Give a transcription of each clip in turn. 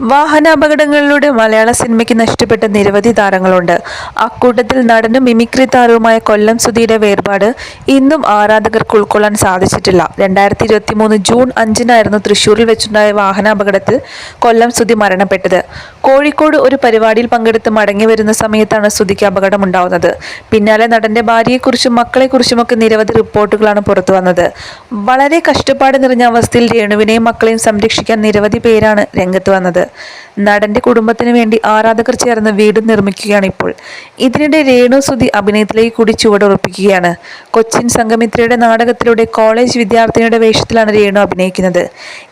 വാഹനാപകടങ്ങളിലൂടെ മലയാള സിനിമയ്ക്ക് നഷ്ടപ്പെട്ട നിരവധി താരങ്ങളുണ്ട്. അക്കൂട്ടത്തിൽ നടനും മിമിക്രി താരവുമായ കൊല്ലം സുധിയുടെ വേർപാട് ഇന്നും ആരാധകർക്ക് ഉൾക്കൊള്ളാൻ സാധിച്ചിട്ടില്ല. രണ്ടായിരത്തി ഇരുപത്തി മൂന്ന് ജൂൺ അഞ്ചിനായിരുന്നു തൃശൂരിൽ വെച്ചുണ്ടായ വാഹനാപകടത്തിൽ കൊല്ലം സുധി മരണപ്പെട്ടത്. കോഴിക്കോട് ഒരു പരിപാടിയിൽ പങ്കെടുത്ത് മടങ്ങി വരുന്ന സമയത്താണ് സുധിക്ക് അപകടമുണ്ടാവുന്നത്. പിന്നാലെ നടന്റെ ഭാര്യയെക്കുറിച്ചും മക്കളെക്കുറിച്ചുമൊക്കെ നിരവധി റിപ്പോർട്ടുകളാണ് പുറത്തു വന്നത്. വളരെ കഷ്ടപ്പാട് നിറഞ്ഞ അവസ്ഥയിൽ രേണുവിനെയും മക്കളെയും സംരക്ഷിക്കാൻ നിരവധി പേരാണ് രംഗത്ത് വന്നത്. നടന്റെ കുടുംബത്തിന് വേണ്ടി ആരാധകർ ചേർന്ന് വീട് നിർമ്മിക്കുകയാണ് ഇപ്പോൾ. ഇതിനിടെ രേണു സുധി അഭിനയത്തിലേക്ക് കൂടി ചുവടുറപ്പിക്കുകയാണ്. കൊച്ചിൻ സംഗമിത്രയുടെ നാടകത്തിലൂടെ കോളേജ് വിദ്യാർത്ഥിനിയുടെ വേഷത്തിലാണ് രേണു അഭിനയിക്കുന്നത്.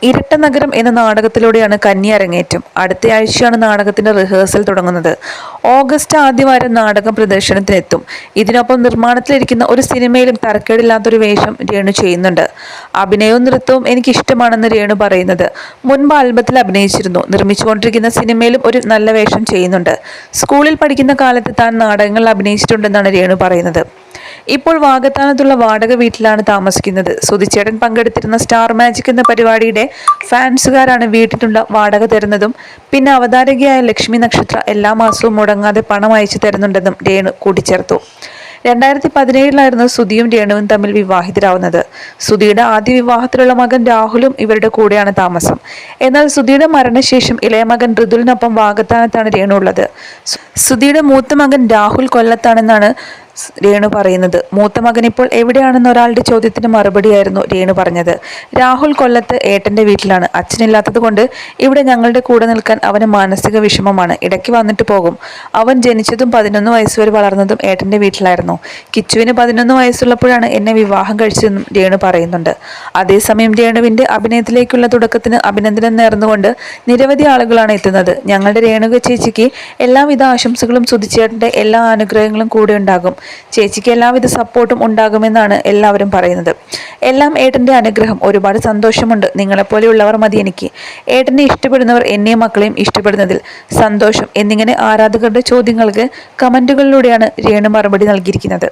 ഇരട്ട നഗരം എന്ന നാടകത്തിലൂടെയാണ് കന്നി അരങ്ങേറ്റം. അടുത്ത ആഴ്ചയാണ് നാടകത്തിന്റെ റിഹേഴ്സൽ തുടങ്ങുന്നത്. ഓഗസ്റ്റ് ആദ്യവാരം നാടകം പ്രദർശനത്തിനെത്തും. ഇതിനൊപ്പം നിർമ്മാണത്തിലിരിക്കുന്ന ഒരു സിനിമയിലും തരക്കേടില്ലാത്തൊരു വേഷം രേണു ചെയ്യുന്നുണ്ട്. അഭിനയവും നൃത്തവും എനിക്ക് ഇഷ്ടമാണെന്ന് രേണു പറയുന്നത്. മുൻപ് ആൽബത്തിൽ അഭിനയിച്ചിരുന്നു. നിർമ്മിച്ചുകൊണ്ടിരിക്കുന്ന സിനിമയിലും ഒരു നല്ല വേഷം ചെയ്യുന്നുണ്ട്. സ്കൂളിൽ പഠിക്കുന്ന കാലത്ത് താൻ നാടകങ്ങളിൽ അഭിനയിച്ചിട്ടുണ്ടെന്നാണ് രേണു പറയുന്നത്. ഇപ്പോൾ വാഗത്താനത്തുള്ള വാടക വീട്ടിലാണ് താമസിക്കുന്നത്. സുതിച്ചേടൻ പങ്കെടുത്തിരുന്ന സ്റ്റാർ മാജിക് എന്ന പരിപാടിയുടെ ഫാൻസുകാരാണ് വീട്ടിലുള്ള വാടക തരുന്നതും പിന്നെ അവതാരകയായ ലക്ഷ്മി നക്ഷത്ര എല്ലാ മാസവും മുടങ്ങാതെ പണം അയച്ചു തരുന്നുണ്ടെന്നും രേണു കൂട്ടിച്ചേർത്തു. രണ്ടായിരത്തി പതിനേഴിലായിരുന്നു സുധിയും രേണുവും തമ്മിൽ വിവാഹിതരാവുന്നത്. സുധിയുടെ ആദ്യ വിവാഹത്തിലുള്ള മകൻ രാഹുലും ഇവരുടെ കൂടെയാണ് താമസം. എന്നാൽ സുധിയുടെ മരണശേഷം ഇളയ മകൻ ഋതുലിനൊപ്പം വാഗത്താനത്താണ് രേണു ഉള്ളത്. സുധിയുടെ മൂത്ത മകൻ രാഹുൽ കൊല്ലത്താണെന്നാണ് രേണു പറയുന്നത്. മൂത്ത മകൻ ഇപ്പോൾ എവിടെയാണെന്ന് ഒരാളുടെ ചോദ്യത്തിന് മറുപടിയായിരുന്നു രേണു പറഞ്ഞത്. രാഹുൽ കൊല്ലത്ത് ഏട്ടന്റെ വീട്ടിലാണ്. അച്ഛനില്ലാത്തത് കൊണ്ട് ഇവിടെ ഞങ്ങളുടെ കൂടെ നിൽക്കാൻ അവന് മാനസിക വിഷമമാണ്. ഇടയ്ക്ക് വന്നിട്ട് പോകും. അവൻ ജനിച്ചതും പതിനൊന്ന് വയസ്സ് വരെ വളർന്നതും ഏട്ടന്റെ വീട്ടിലായിരുന്നു. കിച്ചുവിന് പതിനൊന്ന് വയസ്സുള്ളപ്പോഴാണ് എന്നെ വിവാഹം കഴിച്ചതെന്നും രേണു പറയുന്നുണ്ട്. അതേസമയം രേണുവിന്റെ അഭിനയത്തിലേക്കുള്ള തുടക്കത്തിന് അഭിനന്ദനം നേർന്നുകൊണ്ട് നിരവധി ആളുകളാണ് എത്തുന്നത്. ഞങ്ങളുടെ രേണുക ചേച്ചിക്ക് എല്ലാവിധ ആശംസകളും സുധിച്ചേട്ടന്റെ എല്ലാ അനുഗ്രഹങ്ങളും കൂടെ ഉണ്ടാകും. ചേച്ചിക്ക് എല്ലാവിധ സപ്പോർട്ടും ഉണ്ടാകുമെന്നാണ് എല്ലാവരും പറയുന്നത്. എല്ലാം ഏട്ടന്റെ അനുഗ്രഹം. ഒരുപാട് സന്തോഷമുണ്ട്. നിങ്ങളെപ്പോലെയുള്ളവർ മതി എനിക്ക്. ഏട്ടനെ ഇഷ്ടപ്പെടുന്നവർ എന്നെയും മക്കളെയും ഇഷ്ടപ്പെടുന്നതിൽ സന്തോഷം. എന്നിങ്ങനെ ആരാധകരുടെ ചോദ്യങ്ങൾക്ക് കമന്റുകളിലൂടെയാണ് രേണു മറുപടി നൽകിയിരിക്കുന്നത്.